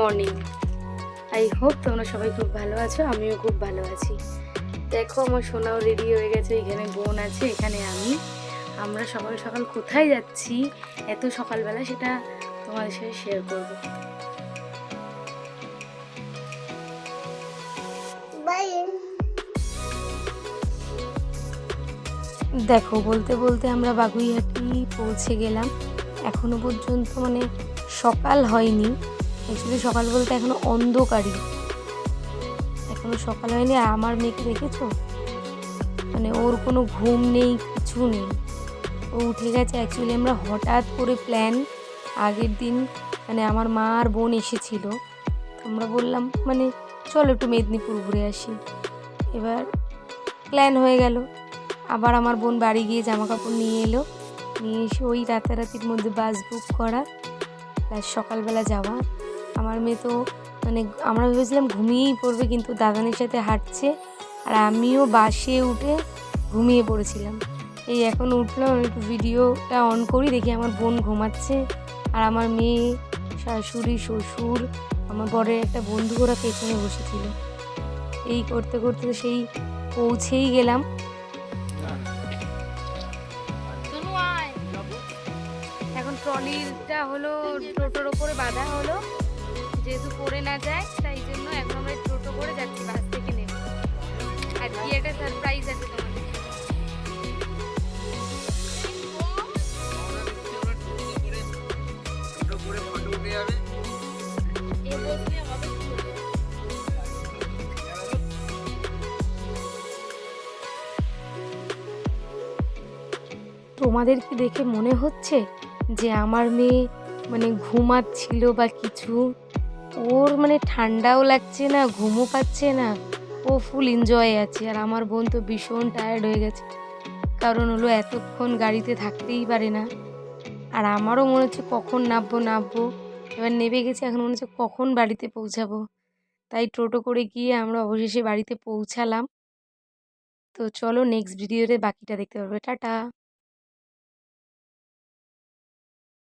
Morning I hope তোমরা সবাই খুব ভালো আছো আমিও খুব ভালো আছি। দেখো আমার সোনাও রেডি হয়ে গেছে এখানে বোন আছে এখানে আমি। আমরা সকাল সকাল কোথায় যাচ্ছি এত সকালবেলা সেটা তোমাদের সাথে শেয়ার করব। দেখো বলতে বলতে আমরা বাগুইহাটি পৌঁছে গেলাম। এখনও পর্যন্ত মানে সকাল হয়নি। অ্যাকচুয়ালি সকাল বলতে এখনও অন্ধকারই। এখনও সকাল হয়নি, আর আমার মেয়েকে দেখেছ? মানে ওর কোনো ঘুম নেই, কিছু নেই। ও উঠে গেছে অ্যাকচুয়ালি আমরা হঠাৎ করে প্ল্যান আগের দিন মানে আমার মা আর বোন এসেছিল। আমরা বললাম মানে চলো একটু মেদিনীপুর ঘুরে আসি। এবার প্ল্যান হয়ে গেল। আবার আমার বোন বাড়ি গিয়ে জামা কাপড় নিয়ে এলো। নিয়ে এসে ওই রাতারাতির মধ্যে বাস বুক করা প্লাস সকালবেলা যাওয়া। আমার মেয়ে তো মানে আমরা ভেবেছিলাম ঘুমিয়েই পড়বে, কিন্তু দাদানের সাথে হাঁটছে আর আমিও বাসে উঠে ঘুমিয়ে পড়েছিলাম। এই এখন উঠলাম একটু ভিডিওটা অন করি, দেখি আমার বোন ঘুমাচ্ছে। আর আমার মেয়ে, শাশুড়ি, শ্বশুর, আমার বরের একটা বন্ধু ওরা পেছনে বসেছিল। এই করতে করতে সেই পৌঁছেই গেলাম। এখন ট্রলিটা হলো টোটোর ওপরে বাঁধা হলো। যেহেতু পড়ে না যায়, তাই জন্য এখন আমরা টোটো করে যাচ্ছি বাস থেকে নেমে। আর কি একটা সারপ্রাইজ আছে তোমাদের। এ বসলে হবে কি করে? তোমাদের কি দেখে মনে হচ্ছে যে আমার মেয়ে মানে ঘুমাচ্ছিল বা কিছু? ওর মানে ঠান্ডাও লাগছে না, ঘুমও পাচ্ছে না। ও ফুল এনজয় আছে আর আমার বোন তো ভীষণ টায়ার্ড হয়ে গেছে। কারণ হলো এতক্ষণ গাড়িতে থাকতেই পারে না। আর আমারও মনে হচ্ছে কখন নামবো নামবো। এবার নেমে গেছে, এখন মনে হচ্ছে কখন বাড়িতে পৌঁছাবো। তাই টোটো করে গিয়ে আমরা অবশেষে বাড়িতে পৌঁছালাম। তো চলো নেক্সট ভিডিওতে বাকিটা দেখতে পারবে। টাটা!